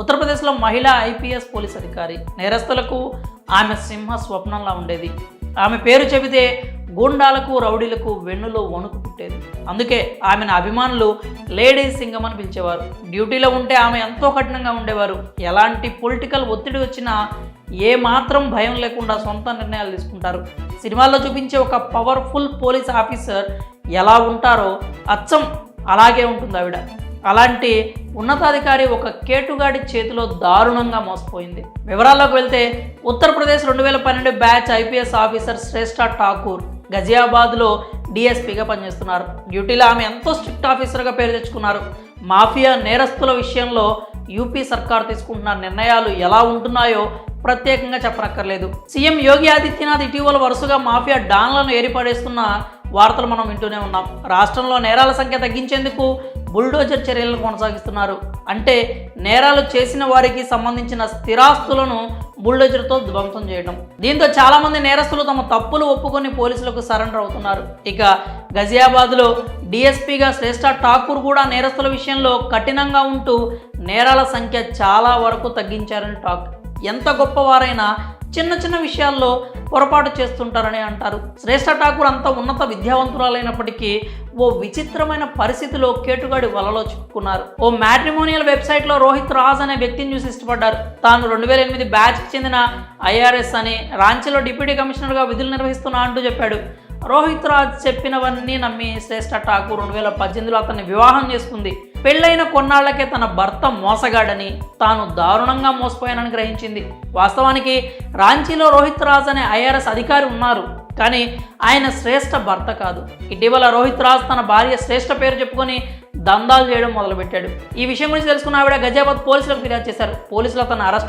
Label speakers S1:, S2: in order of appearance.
S1: ఉత్తరప్రదేశ్లో మహిళా IPS police అధికారి నేరస్తులకు ఆమె సింహ స్వప్నంలా ఉండేది. ఆమె పేరు చెబితే గూండాలకు రౌడీలకు వెన్నులో వణుకు పుట్టేది. అందుకే ఆమెను అభిమానులు లేడీ సింగం అని పిలిచేవారు. డ్యూటీలో ఉంటే ఆమె ఎంతో కఠినంగా ఉండేవారు. ఎలాంటి పొలిటికల్ ఒత్తిడి వచ్చినా ఏ మాత్రం భయం లేకుండా సొంత నిర్ణయాలు తీసుకుంటారు. సినిమాల్లో చూపించే ఒక పవర్ఫుల్ పోలీస్ ఆఫీసర్ ఎలా ఉంటారో అచ్చం అలాగే ఉంటుంది ఆవిడ. అలాంటి ఉన్నతాధికారి ఒక కేటుగాడి చేతిలో దారుణంగా మోసపోయింది. వివరాల్లోకి వెళ్తే ఉత్తరప్రదేశ్ రెండు వేల పన్నెండు batch IPS officer Shreshtha Thakur గజియాబాద్లో డిఎస్పీగా పనిచేస్తున్నారు. డ్యూటీలో ఆమె ఎంతో స్ట్రిక్ట్ ఆఫీసర్గా పేరు తెచ్చుకున్నారు. మాఫియా నేరస్తుల విషయంలో యూపీ సర్కార్ తీసుకుంటున్న నిర్ణయాలు ఎలా ఉంటున్నాయో ప్రత్యేకంగా చెప్పనక్కర్లేదు. సీఎం యోగి ఆదిత్యనాథ్ ఇటీవల వరుసగా మాఫియా డాన్లను ఏర్పడేస్తున్న వార్తలు మనం వింటూనే ఉన్నాం. రాష్ట్రంలో నేరాల సంఖ్య తగ్గించేందుకు బుల్డోజర్ చర్యలను కొనసాగిస్తున్నారు. అంటే నేరాలు చేసిన వారికి సంబంధించిన స్థిరాస్తులను బుల్డోజర్తో ధ్వంసం చేయడం దీంతో చాలామంది నేరస్తులు తమ తప్పులు ఒప్పుకొని పోలీసులకు సరెండర్ అవుతున్నారు. ఇక గజియాబాద్లో డిఎస్పీగా శ్రేష్ఠ ఠాకూర్ కూడా నేరస్తుల విషయంలో కఠినంగా ఉంటూ నేరాల సంఖ్య చాలా వరకు తగ్గించారని టాక్. ఎంత గొప్పవారైనా చిన్న చిన్న విషయాల్లో పొరపాటు చేస్తుంటారని అంటారు. శ్రేష్ఠ ఠాకూర్ అంత ఉన్నత విద్యావంతురాలైనప్పటికీ ఓ విచిత్రమైన పరిస్థితిలో కేటుగాడి వలలో చిక్కుకున్నారు. ఓ మ్యాట్రిమోనియల్ వెబ్సైట్లో రోహిత్ రాజ్ అనే వ్యక్తిని చూసి ఇష్టపడ్డారు. తాను రెండు వేల ఎనిమిది బ్యాచ్కి చెందిన ఐఆర్ఎస్ అని రాంచీలో డిప్యూటీ కమిషనర్గా విధులు నిర్వహిస్తున్నా అంటూ చెప్పాడు. రోహిత్ రాజ్ చెప్పినవన్నీ నమ్మి శ్రేష్ఠ ఠాకూర్ రెండు వేల పద్దెనిమిదిలో అతన్ని వివాహం చేసుకుంది. పెళ్ళైన కొన్నాళ్ళకే తన భర్త మోసగాడని తాను దారుణంగా మోసపోయానని గ్రహించింది. వాస్తవానికి రాంచీలో రోహిత్ రాజ్ అనే ఐఆర్ఎస్ అధికారి ఉన్నారు కానీ ఆయన శ్రేష్ఠ భర్త కాదు. ఇటీవల రోహిత్ రాజ్ తన భార్య శ్రేష్ఠ పేరు చెప్పుకొని దందాలు చేయడం మొదలుపెట్టాడు. ఈ విషయం గురించి తెలుసుకున్న ఆవిడ గజాబాద్ పోలీసులకు ఫిర్యాదు చేశారు. పోలీసులు తన అరెస్ట్